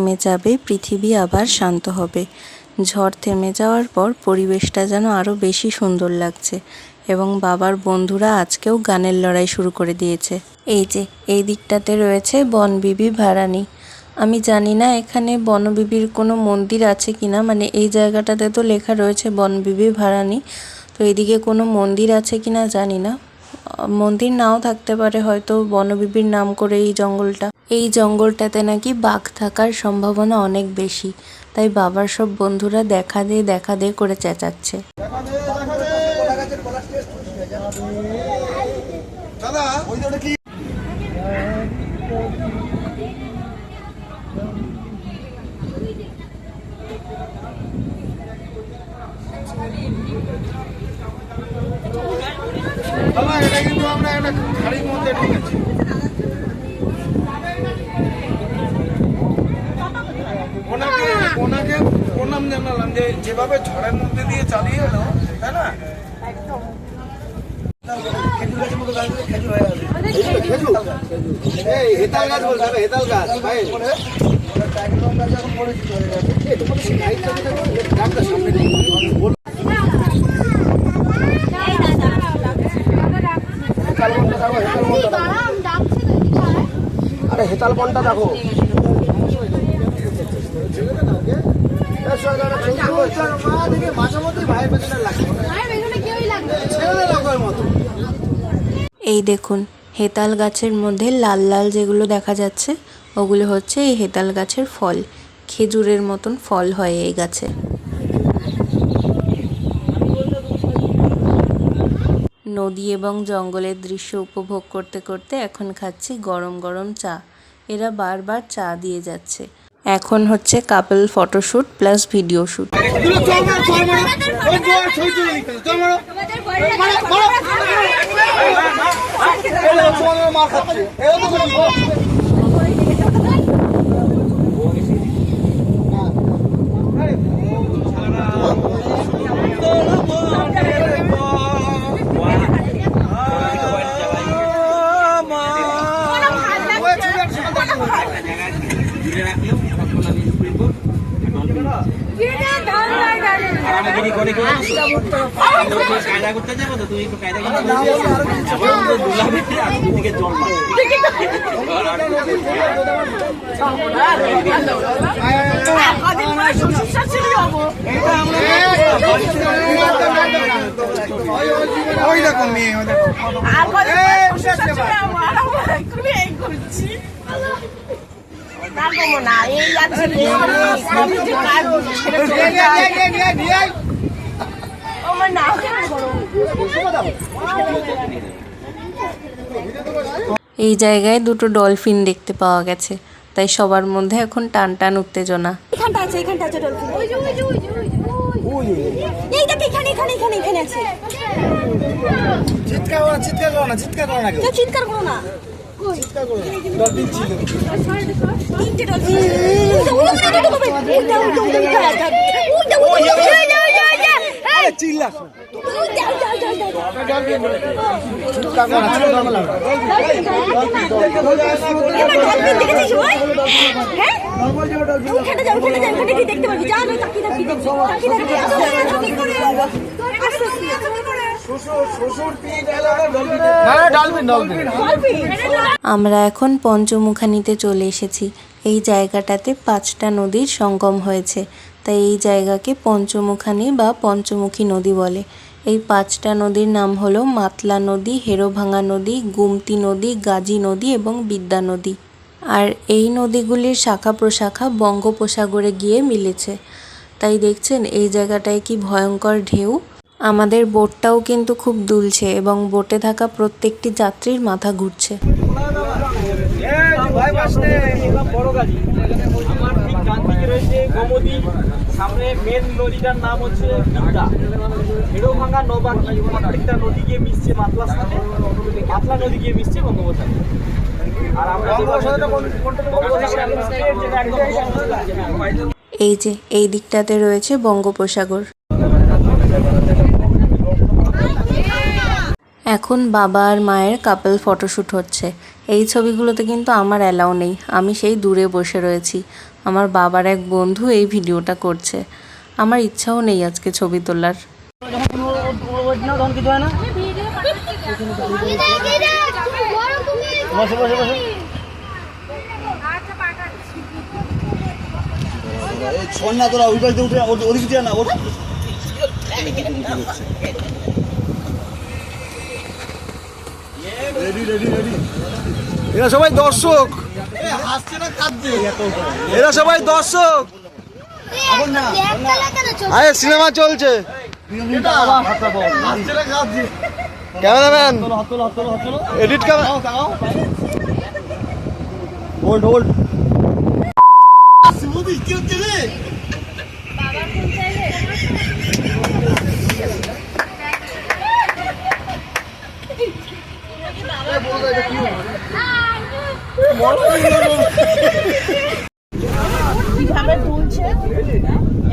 থেমে যাবে, পৃথিবী আবার শান্ত হবে। ঝড় থেমে যাওয়ার পর পরিবেশটা যেন আরও বেশি সুন্দর লাগছে এবং বাবার বন্ধুরা আজকেও গানের লড়াই শুরু করে দিয়েছে। এই যে, এই দিকটাতে রয়েছে বনবিবি ভাড়ানি। আমি জানি না এখানে বনবিবির কোনো মন্দির আছে কিনা মানে এই জায়গাটাতে তো লেখা রয়েছে বনবিবি ভাড়ানি। তো এদিকে কোনো মন্দির আছে কিনা জানি না। মন্দির নাও থাকতে পারে, হয়তো বনবিবির নাম করে এই জঙ্গলটা। এই জঙ্গলটাতে নাকি বাঘ থাকার সম্ভাবনা অনেক বেশি, তাই বাবার সব বন্ধুরা দেখা দে দেখা দে করে চেঁচাচ্ছে। আমরা একটা মধ্যে ঢুকেছি। প্রণাম জানালাম যে যেভাবে ঝড়ের মধ্যে দিয়ে চালিয়ে এলো তাই না? হেতাল গাছ বলতে হবে হেতাল গাছ ভাই। আরে হেতাল কোনটা দেখো। এই দেখুন, হেতাল গাছের মধ্যে লাল লাল যেগুলো দেখা যাচ্ছে, ওগুলো হচ্ছে এই হেতাল গাছের ফল। খেজুরের মতন ফল হয় এই গাছে। নদী এবং জঙ্গলের দৃশ্য উপভোগ করতে করতে এখন খাচ্ছি গরম গরম চা। এরা বারবার চা দিয়ে যাচ্ছে। এখন হচ্ছে couple photoshoot plus video shoot দুটো ওই দেখো মেয়ে ওই দেখো আর কদিন এই করছি না এই যাচ্ছে কোনো কায়দা করতে যাব তো তুমি একটু কায়দা করতে দুদিকে জল মার ওই দেখো মেয়ে ওই দেখো এই জায়গায় দুটো ডলফিন দেখতে পাওয়া গেছে তাই সবার মধ্যে এখন টান টান উত্তেজনা এখানটা আছে এখানটা আছে ডলফিন ওই যে ওই যে ওই যে ওই যে এই দেখ এখানে এখানে এখানে এখানে আছে চিৎকার করো না চিৎকার করো না চিৎকার করো না কেউ চিৎকার করো না চিৎকার করো ডলফিন ছিল তিনটে ডলফিন চিল্লাস হ্যাঁ, আমরা এখন পঞ্চমুখানিতে চলে এসেছি। এই জায়গাটাতে পাঁচটা নদীর সঙ্গম হয়েছে। তাই এই জায়গাকে পঞ্চমুখানি বা পঞ্চমুখী নদী বলে। এই পাঁচটা নদীর নাম হলো মাতলা নদী, হেরোভাঙা নদী, গুমতি নদী, গাজী নদী এবং বিদ্যা নদী। আর এই নদীগুলির শাখা প্রশাখা বঙ্গোপসাগরে গিয়ে মিলেছে। তাই দেখছেন, এই জায়গাটায় কি ভয়ঙ্কর ঢেউ? আমাদের বোটটাও কিন্তু খুব দুলছে এবং বোটে থাকা প্রত্যেকটি যাত্রীর মাথা ঘুরছে। ডান দিকে রয়েছে গোমতী। সামনে মেন নদীটার নাম হচ্ছে বিদ্যা। হেড়োভাঙা নবাকি প্রত্যেকটা নদী গিয়ে মিশছে মাতলার সাথে। মাতলা নদী গিয়ে মিশছে বঙ্গোপসাগর। আর আমরা এই যে এই দিকটাতে রয়েছে বঙ্গোপসাগর। এখন বাবা আর মায়ের কাপল ফটোশ্যুট হচ্ছে। এই ছবিগুলোতে কিন্তু আমার অ্যালাউ নেই। আমি সেই দূরে বসে রয়েছি। আমার বাবার এক বন্ধু এই ভিডিওটা করছে। আমার ইচ্ছাও নেই আজকে ছবি তোলার। সবাই দর্শক। এরা সবাই দর্শক। আরে সিনেমা চলছে। ক্যামেরাম্যান এডিট হোল্ড হোল্ড রে?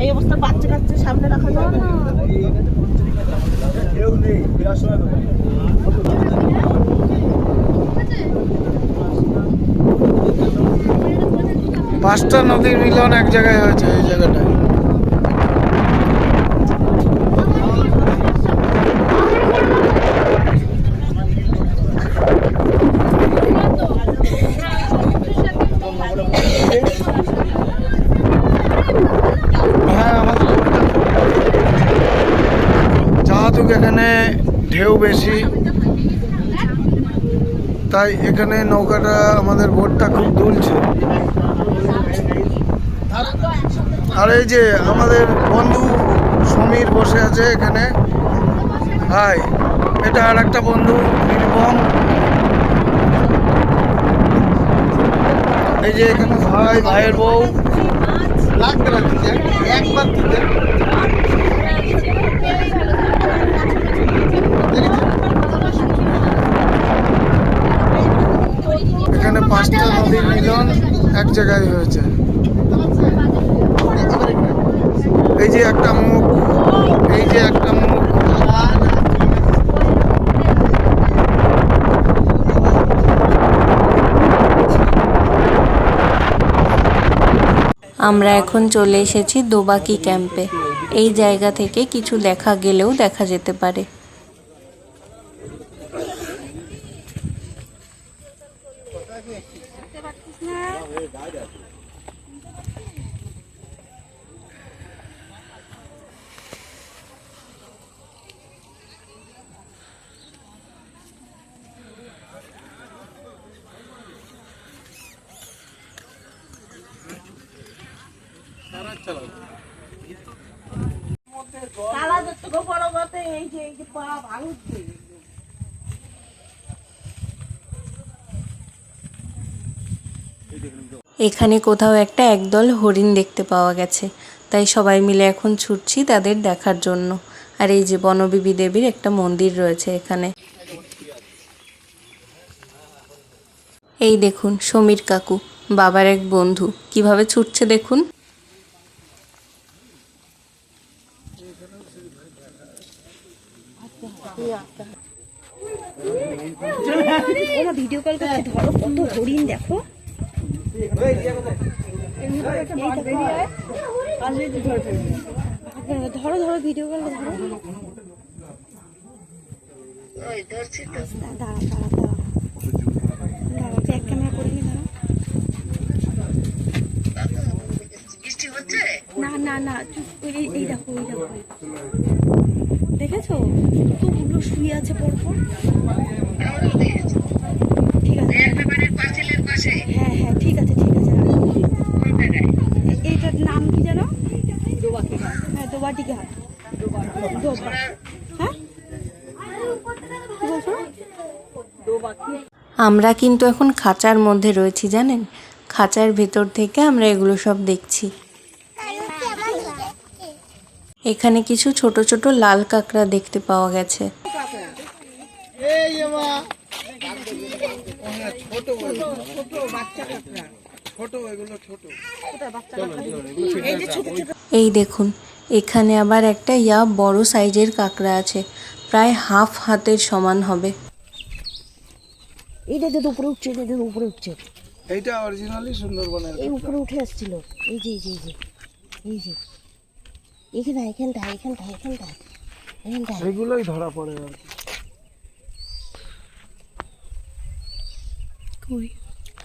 এই বাচ্চা কাচ্চা সামনে রাখা না। পাঁচটা নদীর মিলন এক জায়গায় হয়েছে এই জায়গাটায় হ্যাঁ আমাদের যেহেতু এখানে ঢেউ বেশি তাই এখানে নৌকাটা আমাদের বোটটা খুব দুলছে। আর এই যে আমাদের বন্ধু সমীর বসে আছে এখানে। হাই এটা আর একটা বন্ধু নির্বম এই যে এখানে ভাই, ভাইয়ের বউ। একবার এখানে পাঁচটা নদীর মিলন এক জায়গায় হয়েছে। এই যে একটা মুখ, এই যে একটা মুখ। আমরা এখন চলে এসেছি দোবাকি ক্যাম্পে। এই জায়গা থেকে কিছু দেখা গেলেও দেখা যেতে পারে। তালা যত বড় গতে এই যে এই যে পা ভাঙছে এখানে কোথাও একটা একদল হরিণ দেখতে পাওয়া গেছে। তাই সবাই মিলে এখন ছুটছি তাদের দেখার জন্য। আর এই যে বনবিবি দেবীর একটা মন্দির রয়েছে এখানে। এই দেখুন সমীর কাকু বাবার এক বন্ধু। কীভাবে ছুটছে দেখুন। ওরা ভিডিও কল করছে ধরো কত হরিণ দেখো। ধরো ধরো ভিডিও কল ধরো। দাঁড়া দাঁড়া দাঁড়া। দাঁড়া ব্যাক ক্যামেরা করে নি দাঁড়া। না না না চুপ করে এই দেখো এই দেখো। দেখেছ? কতগুলো শুয়ে আছে পরপর? ঠিক আছে। হ্যাঁ হ্যাঁ ঠিক আছে ঠিক আছে এইটার নাম কি জানো হ্যাঁ হ্যাঁ? আমরা কিন্তু এখন খাঁচার মধ্যে রয়েছি জানেন? খাঁচার ভেতর থেকে আমরা এগুলো সব দেখছি। এখানে কিছু ছোট ছোট লাল কাঁকড়া দেখতে পাওয়া গেছে। ছোট এগুলো ছোট এই দেখুন এখানে আবার একটা ইয়া বড় সাইজের কাঁকড়া আছে প্রায় হাফ হাতের সমান হবে। এইটা যে উপরে উঠছে এটা যে উপরে উঠছে। এইটা অরিজিনালি সুন্দরবনের এই উপরে উঠে আসছিল। এই যে এই যে এই যে। এই এখানে এখানটা এখানটা এখানটা এখানটা। এগুলোই ধরা পড়ে আর কি।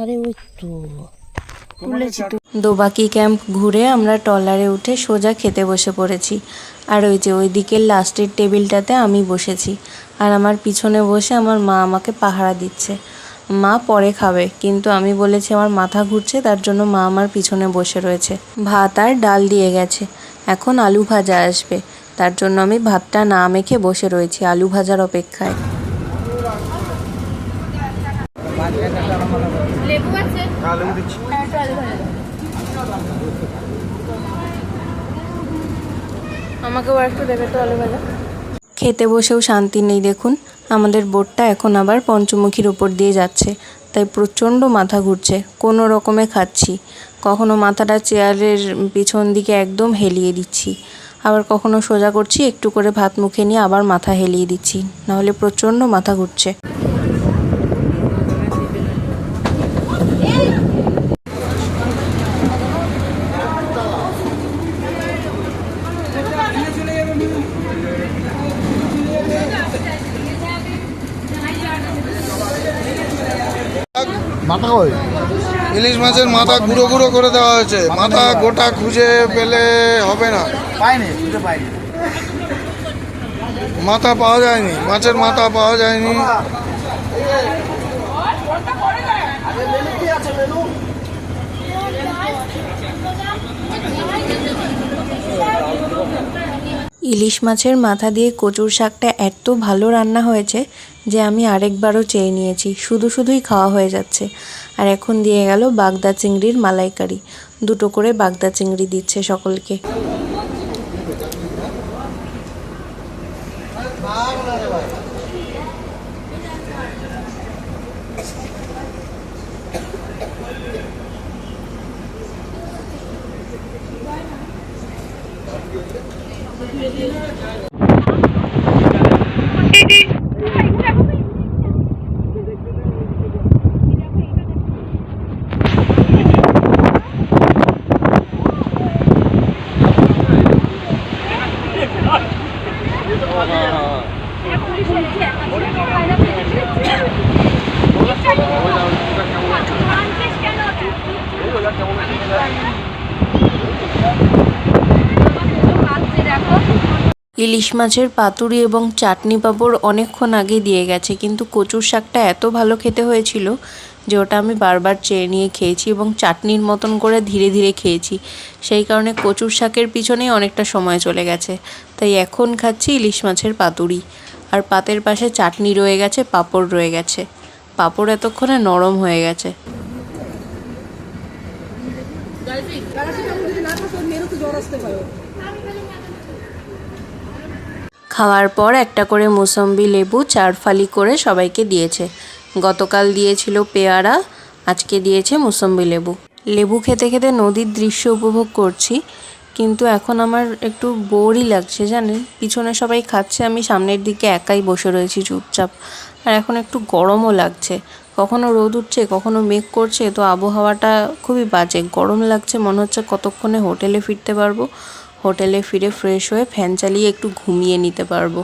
আরে ওই তো। দোবাকি ক্যাম্প ঘুরে আমরা ট্রলারে উঠে সোজা খেতে বসে পড়েছি। আর ওই যে ওই দিকের লাস্টের টেবিলটাতে আমি বসেছি। আর আমার পিছনে বসে আমার মা আমাকে পাহারা দিচ্ছে। মা পরে খাবে কিন্তু আমি বলেছি আমার মাথা ঘুরছে তার জন্য মা আমার পিছনে বসে রয়েছে। ভাত আর ডাল দিয়ে গেছে। এখন আলু ভাজা আসবে। তার জন্য আমি ভাতটা না মেখে বসে রয়েছি আলু ভাজার অপেক্ষায়। আমাকেও একটু দেবে তো আলু ভাজা। খেতে বসেও শান্তি নেই দেখুন। আমাদের বোটটা এখন আবার পঞ্চমুখীর ওপর দিয়ে যাচ্ছে। তাই প্রচণ্ড মাথা ঘুরছে। কোনো রকমে খাচ্ছি। কখনো মাথাটা চেয়ারের পিছন দিকে একদম হেলিয়ে দিচ্ছি। আবার কখনো সোজা করছি, একটু করে ভাত মুখে নিয়ে আবার মাথা হেলিয়ে দিচ্ছি। নাহলে প্রচণ্ড মাথা ঘুরছে। মাথা কই? ইলিশ মাছের মাথা গুঁড়ো গুঁড়ো করে দেওয়া হয়েছে। মাথা গোটা খুঁজে পেলে হবে না। পাইনি খুঁজে পাইনি। মাথা পাওয়া যায়নি মাছের মাথা পাওয়া যায়নি। ইলিশ মাছের মাথা দিয়ে কচুর শাকটা এত ভালো রান্না হয়েছে যে আমি আরেকবারও চেয়ে নিয়েছি, শুধু শুধুই খাওয়া হয়ে যাচ্ছে। আর এখন দিয়ে গেল বাগদা চিংড়ির মালাইকারি। দুটো করে বাগদা চিংড়ি দিচ্ছে সকলকে। ইলিশ মাছের পাতুরি এবং চাটনি পাঁপড় অনেকক্ষণ আগে দিয়ে গেছে, কিন্তু কচুর শাকটা এত ভালো খেতে হয়েছিল যে ওটা আমি বারবার চেয়ে নিয়ে খেয়েছি এবং চাটনির মতন করে ধীরে ধীরে খেয়েছি। সেই কারণে কচুর শাকের পিছনেই অনেকটা সময় চলে গেছে, তাই এখন খাচ্ছি ইলিশ মাছের পাতুরি। আর পাতের পাশে চাটনি রয়ে গেছে, পাঁপড় রয়ে গেছে। পাঁপড় এতক্ষণে নরম হয়ে গেছে। খাওয়ার পর একটা করে মুসম্বি লেবু চার ফালি করে সবাইকে দিয়েছে। গতকাল দিয়েছিল পেয়ারা আজকে দিয়েছে মুসম্বি লেবু। লেবু খেতে খেতে নদীর দৃশ্য উপভোগ করছি কিন্তু এখন আমার একটু বোরই লাগছে জানেন? পিছনে সবাই খাচ্ছে আমি সামনের দিকে একাই বসে রয়েছি চুপচাপ। আর এখন একটু গরমও লাগছে। কখনো রোদ উঠছে, কখনো মেঘ করছে, তো আবহাওয়াটা খুবই বাজে। গরম লাগছে, মনে হচ্ছে কতক্ষণে হোটেলে ফিরতে পারব। হোটেলে ফিরে ফ্রেশ হয়ে ফ্যান চালিয়ে একটু ঘুমিয়ে নিতে পারব।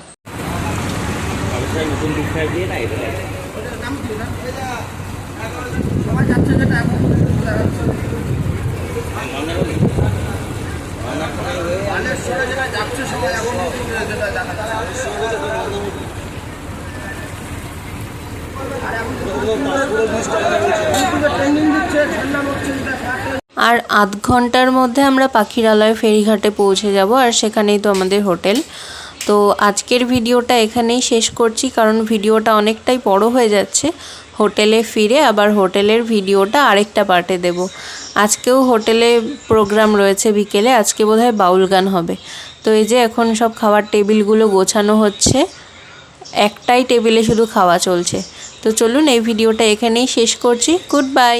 আর আধ ঘণ্টার মধ্যে আমরা পাখিরালয় ফেরিঘাটে পৌঁছে যাব, আর সেখানেই তো আমাদের হোটেল। তো আজকের ভিডিওটা এখানেই শেষ করছি, কারণ ভিডিওটা অনেকটাই বড় হয়ে যাচ্ছে। হোটেলে ফিরে আবার হোটেলের ভিডিওটা আরেকটা পার্টে দেব। আজকেও হোটেলে প্রোগ্রাম রয়েছে বিকেলে, আজকে বোধহয় বাউল গান হবে। তো এই যে এখন সব খাবার টেবিলগুলো গোছানো হচ্ছে, একটাই টেবিলে শুধু খাওয়া চলছে। তো চলুন এই ভিডিওটা এখানেই শেষ করছি। Good bye